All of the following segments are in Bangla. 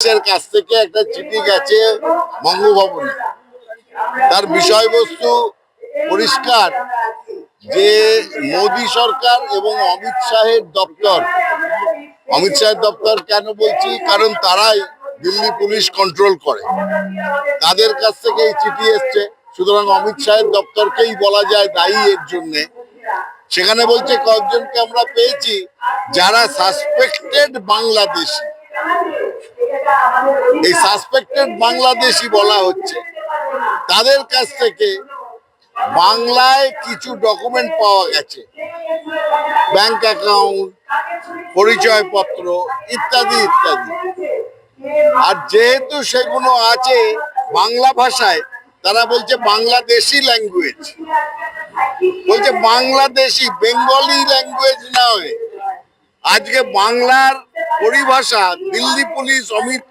দেশের কাছ থেকে একটা চিঠি গেছে বঙ্গভবনে। তার বিষয়বস্তু পরিষ্কার যে মোদী সরকার এবং অমিত শাহের দপ্তর। অমিত শাহের দপ্তর কেন বলছি? কারণ তারাই দিল্লি পুলিশ কন্ট্রোল করে। তাদের কাছ থেকে এই চিঠি এসছে। সুতরাং অমিত শাহের দপ্তরকেই বলা যায় দায়ী এর জন্যে। সেখানে বলছে, কয়েকজনকে আমরা পেয়েছি যারা সাসপেক্টেড বাংলাদেশি। এই সাসপেক্টেড বাংলাদেশি বলা হচ্ছে। তাদের কাছ থেকে বাংলায় কিছু ডকুমেন্ট পাওয়া গেছে। ব্যাংক অ্যাকাউন্ট পরিচয়পত্র, ইত্যাদি ইত্যাদি। আর যেহেতু সেগুলো আছে বাংলা ভাষায়, তারা বলছে বাংলাদেশি ল্যাঙ্গুয়েজ বলছে বাংলাদেশি, বেঙ্গলি ল্যাঙ্গুয়েজ নয় আজকে বাংলার পরিভাষা, দিল্লি পুলিশ, অমিত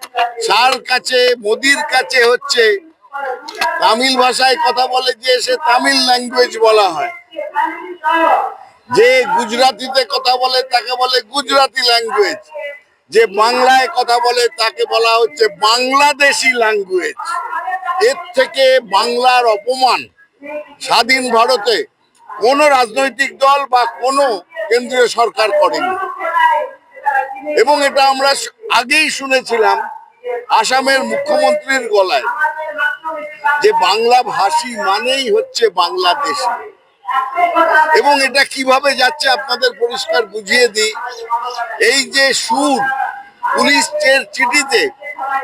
শাহর কাছে, মোদির কাছে হচ্ছে, তামিল ভাষায় কথা বলে যে সে তামিল ল্যাঙ্গুয়েজ বলা হয়। যে গুজরাটিতে কথা বলে তাকে বলে গুজরাটি ল্যাঙ্গুয়েজ যে বাংলায় কথা বলে তাকে বলা হচ্ছে বাংলাদেশি ল্যাঙ্গুয়েজ এর থেকে বাংলার অপমান স্বাধীন ভারতে কোনো রাজনৈতিক দল বা কোনো কেন্দ্রীয় সরকার করেনি। এবং এটা আমরা আগেই শুনেছিলাম আসামের মুখ্যমন্ত্রীর গলায় যে বাংলা ভাষী মানেই হচ্ছে বাংলাদেশি। এবং এটা কীভাবে যাচ্ছে আপনাদের পরিষ্কার বুঝিয়ে দিই। এই যে সুর পুলিশের চিঠিতে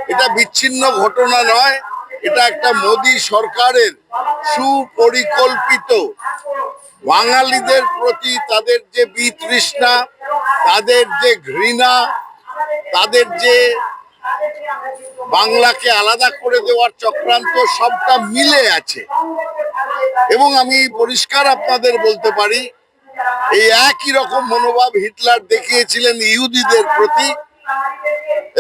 এটা বিচ্ছিন্ন ঘটনা নয়, এটা একটা মোদী সরকারের সুপরিকল্পিত। বাঙালিদের প্রতি তাদের যে বিতৃষ্ণা তাদের যে ঘৃণা, তাদের যে বাংলাকে আলাদা করে দেওয়ার চক্রান্ত, সবটা মিলে আছে। এবং আমি পরিষ্কার আপনাদের বলতে পারি, এই একই রকম মনোভাব হিটলার দেখিয়েছিলেন ইহুদিদের প্রতি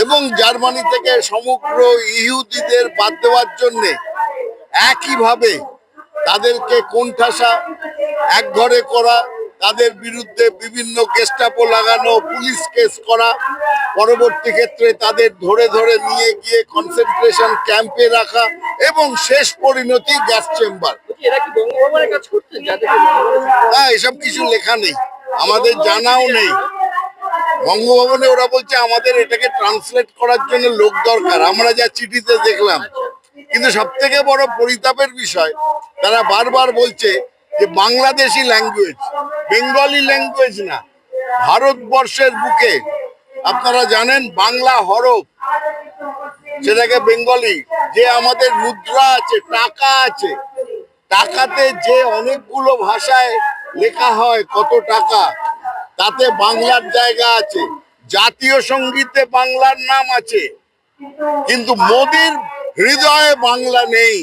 এবং জার্মানি থেকে সমগ্র ইহুদিদের বাদ দেওয়ার জন্যে একইভাবে তাদেরকে কোণঠাসা এক ঘরে করা তাদের বিরুদ্ধে বিভিন্ন গেস্টাপো লাগানো, পুলিশ কেস করা। পরবর্তী ক্ষেত্রে তাদের ধরে ধরে নিয়ে গিয়ে কনসেন্ট্রেশন ক্যাম্পে রাখা এবং শেষ পরিণতি গ্যাস চেম্বার হ্যাঁ এসব কিছু লেখা নেই। আমাদের জানাও নেই। বঙ্গভবনে ওরা বলছে আমাদের এটাকে ট্রান্সলেট করার জন্য লোক দরকার। আমরা যা চিঠিতে দেখলাম। কিন্তু সব থেকে বড় পরিতাপের বিষয়, তারা বারবার বলছে যে বাংলাদেশি ল্যাঙ্গুয়েজ বেঙ্গলি ল্যাঙ্গুয়েজ না, ভারতবর্ষের বুকে। আপনারা জানেন, বাংলা হরফ, সেটাকে বেঙ্গলি, যে আমাদের মুদ্রা আছে, টাকা আছে, টাকাতে যে অনেকগুলো ভাষায় লেখা হয়, কত টাকা, তাতে বাংলার জায়গা আছে, জাতীয় সঙ্গীতে বাংলার নাম আছে, কিন্তু মোদির হৃদয়ে বাংলা নেই।